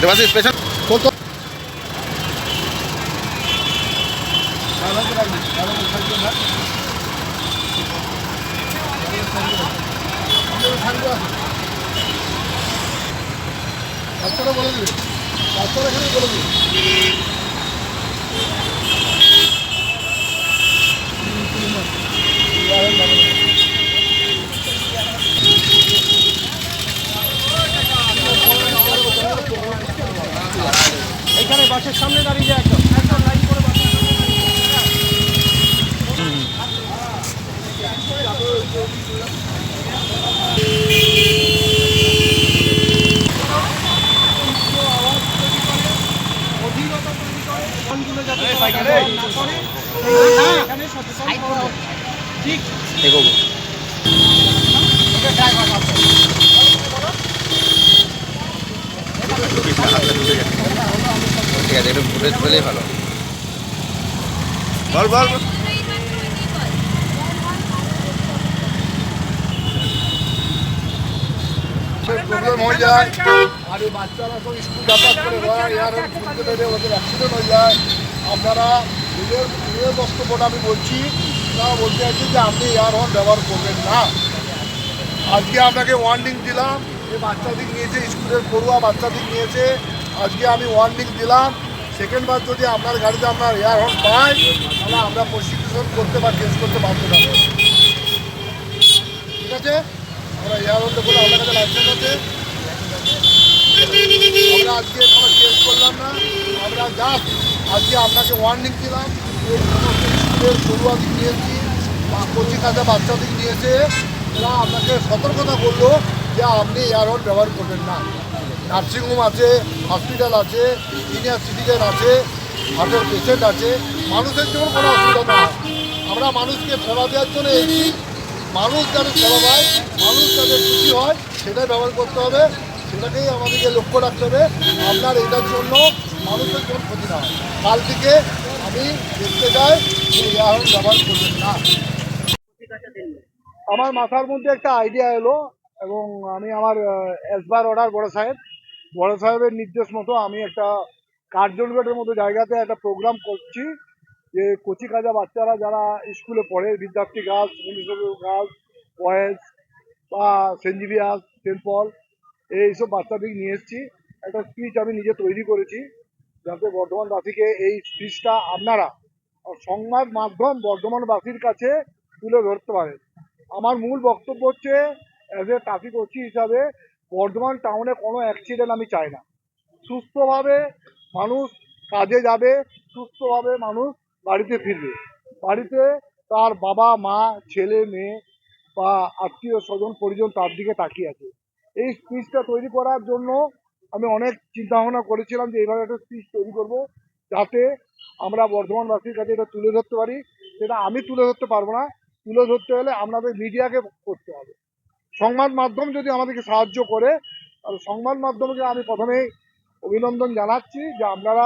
দেবাশিস পেছন। কত? বলে দিবি। বাচ্চারা এখানে বলে দিবি। বাসের সামনে দাঁড়িয়ে যায় একদম একদম লাইন করে সামনে দাঁড়িয়ে যায়। ঠিক আছে একটু ফুটেজ পেলেই ভালো। বল বল। বল। প্রবলেম হয়ে যায়। আর এই বাচ্চারা সব স্কুল যাতায়াত করে ওরা ইয়ার ঘুরতে বেড়ে ওদের অ্যাক্সিডেন্ট হয়ে যায়। আপনারা নিজের নিজের বক্তব্যটা আমি বলছি তারা বলতে চাইছি যে আপনি এয়ার হর্ন ব্যবহার করবেন না। আজকে আপনাকে ওয়ার্নিং দিলাম যে বাচ্চাদের নিয়েছে স্কুলের পড়ুয়া বাচ্চাদের নিয়েছে আজকে আমি ওয়ার্নিং দিলাম। সেকেন্ড বার যদি আপনার গাড়িতে আপনার এয়ার হর্ন পাই তাহলে আমরা প্রসিকিউশন করতে বা কেস করতে বাধ্য থাকব। ঠিক আছে? আমরা এয়ার হর্নটা বলে আপনার কাছে লাইসেন্স আছে। আমরা আজকে কোনো কেস করলাম না। আমরা জাস্ট আজকে আপনাকে ওয়ার্নিং দিলাম। স্কুলের পড়ুয়াদের নিয়েছি, বা কচি কাঁচা বাচ্চাদের নিয়েছে। এরা আপনাকে সতর্কতা করল যে আপনি এয়ারহোল ব্যবহার করবেন না। নার্সিংহোম আছে, হসপিটাল আছে সিনিয়র সিটিজেন আছে হার্টের পেশেন্ট আছে। মানুষের জন্য কোনো অসুবিধা না। আমরা মানুষকে সেবা দেওয়ার জন্য এসেছি মানুষ যাতে সেবা পায়, মানুষ যাতে খুশি হয়, সেটাই ব্যবহার করতে হবে। সেটাকেই আমাদেরকে লক্ষ্য রাখতে হবে। আপনার এটার জন্য মানুষের জন্য ক্ষতি না কাল থেকে আমি দেখতে চাই যে এয়ারহোল ব্যবহার করবেন না আমার মাথার মধ্যে একটা আইডিয়া এলো এবং আমি আমার এসবার অর্ডার বড় সাহেব। বড় সাহেবের নির্দেশ মতো আমি একটা কার্জনগেটের মতো জায়গাতে একটা প্রোগ্রাম করছি যে কচি কাজা বাচ্চারা যারা স্কুলে পড়ে বিদ্যার্থী গার্লস মিউনিসিপ্যাল গার্লস বয়েজ বা সেন্ট জিভিয়াস সেন্ট পল এইসব বাচ্চাদের নিয়ে এসেছি। একটা স্পিচ আমি নিজে তৈরি করেছি যাতে বর্ধমানবাসীকে এই স্পিচটা আপনারা সংবাদ মাধ্যম বর্ধমানবাসীর কাছে তুলে ধরতে পারেন। আমার মূল বক্তব্য হচ্ছে অ্যাজ এ ট্রাফিক ওসি হিসাবে বর্ধমান টাউনে কোনো অ্যাক্সিডেন্ট আমি চাই না। সুস্থভাবে মানুষ কাজে যাবে, সুস্থভাবে মানুষ বাড়িতে ফিরবে। বাড়িতে তার বাবা, মা, ছেলে, মেয়ে বা আত্মীয় স্বজন পরিজন তার দিকে তাকিয়ে আছে। এই স্পিচটা তৈরি করার জন্য আমি অনেক চিন্তা ভাবনা করেছিলাম যে এইভাবে একটা স্পিচ তৈরি করব যাতে আমরা বর্ধমানবাসীর কাছে এটা তুলে ধরতে পারি। সেটা আমি তুলে ধরতে পারব না। তুলে ধরতে হলে আপনাদের মিডিয়াকে করতে হবে। সংবাদ মাধ্যম যদি আমাদেরকে সাহায্য করে তাহলে সংবাদ মাধ্যমকে আমি প্রথমেই অভিনন্দন জানাচ্ছি যে আপনারা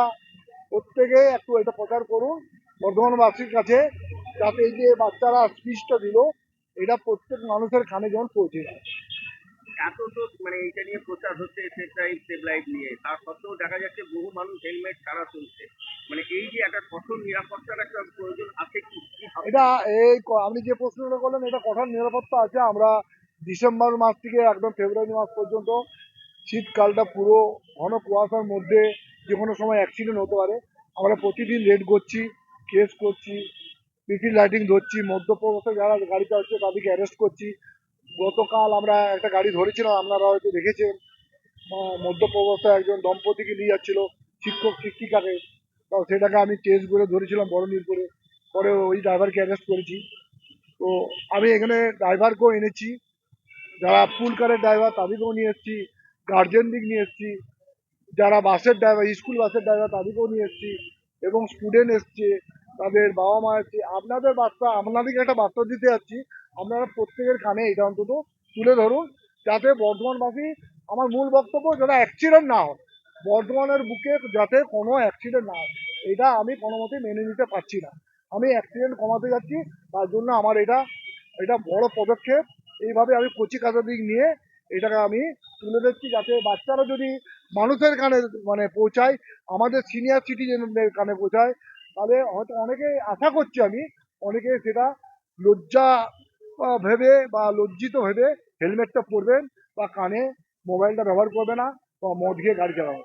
প্রত্যেকে একটু এটা প্রচার করুন বর্ধমানবাসীর কাছে যাতে এই যে বাচ্চারা স্পিচটা দিল এটা প্রত্যেক মানুষের কানে যেমন পৌঁছে যায়। এত তো মানে এইটা নিয়ে প্রচার হচ্ছে সেফ ড্রাইভ সেভ লাইফ নিয়ে। তার সত্ত্বেও দেখা যাচ্ছে বহু মানুষ হেলমেট ছাড়া চলছে। মানে এই যে একটা কঠোর নিরাপত্তার একটা প্রয়োজন আছে কি? এটা এই আপনি যে প্রশ্নটা করলেন এটা কঠোর নিরাপত্তা আছে। আমরা ডিসেম্বর মাস থেকে একদম ফেব্রুয়ারি মাস পর্যন্ত শীতকালটা পুরো ঘন কুয়াশার মধ্যে যে কোনো সময় অ্যাক্সিডেন্ট হতে পারে। আমরা প্রতিদিন রেড করছি কেস করছি পিটি লাইটিং ধরছি, মধ্যপ্রদেশে যারা গাড়িতে হচ্ছে তাদেরকে অ্যারেস্ট করছি। গতকাল আমরা একটা গাড়ি ধরেছিলাম, আপনারা হয়তো দেখেছেন। মধ্যপ্রদেশে একজন দম্পতিকে নিয়ে যাচ্ছিল, শিক্ষক, শিক্ষিকাকে। তো সেটাকে আমি টেস্ট করে ধরেছিলাম বড় করে পরে ওই ড্রাইভারকে অ্যারেস্ট করেছি। তো আমি এখানে ড্রাইভারকেও এনেছি। যারা ফুল কারের ড্রাইভার তাদেরকেও নিয়ে এসেছি গার্জেনদের নিয়ে এসেছি, যারা বাসের ড্রাইভার স্কুল বাসের ড্রাইভার তাদেরকেও নিয়ে এসেছি এবং স্টুডেন্ট এসছে, তাদের বাবা মা এসছে। আপনাদের বার্তা আপনাদেরকে একটা বার্তা দিতে যাচ্ছি, আপনারা প্রত্যেকের কানে এটা অন্তত তুলে ধরুন, যাতে বর্ধমানবাসী আমার মূল বক্তব্য যাতে অ্যাক্সিডেন্ট না হয় বর্ধমানের বুকে যাতে কোনো অ্যাক্সিডেন্ট না হয়, এটা আমি কোনো মতেই মেনে নিতে পারছি না। আমি অ্যাক্সিডেন্ট কমাতে যাচ্ছি, তার জন্য আমার এটা এটা বড় পদক্ষেপ। এইভাবে আমি কচি কাঁচা দিক নিয়ে এটাকে আমি তুলে দিচ্ছি যাতে বাচ্চারা যদি মানুষের কানে মানে পৌঁছায়, আমাদের সিনিয়র সিটিজেনদের কানে পৌঁছায়, তাহলে হয়তো অনেকে আশা করছি আমি, অনেকে সেটা লজ্জা ভেবে বা লজ্জিত ভেবে হেলমেটটা পরবেন বা কানে মোবাইলটা ব্যবহার করবে না বা মদ খেয়ে গাড়ি চালাবে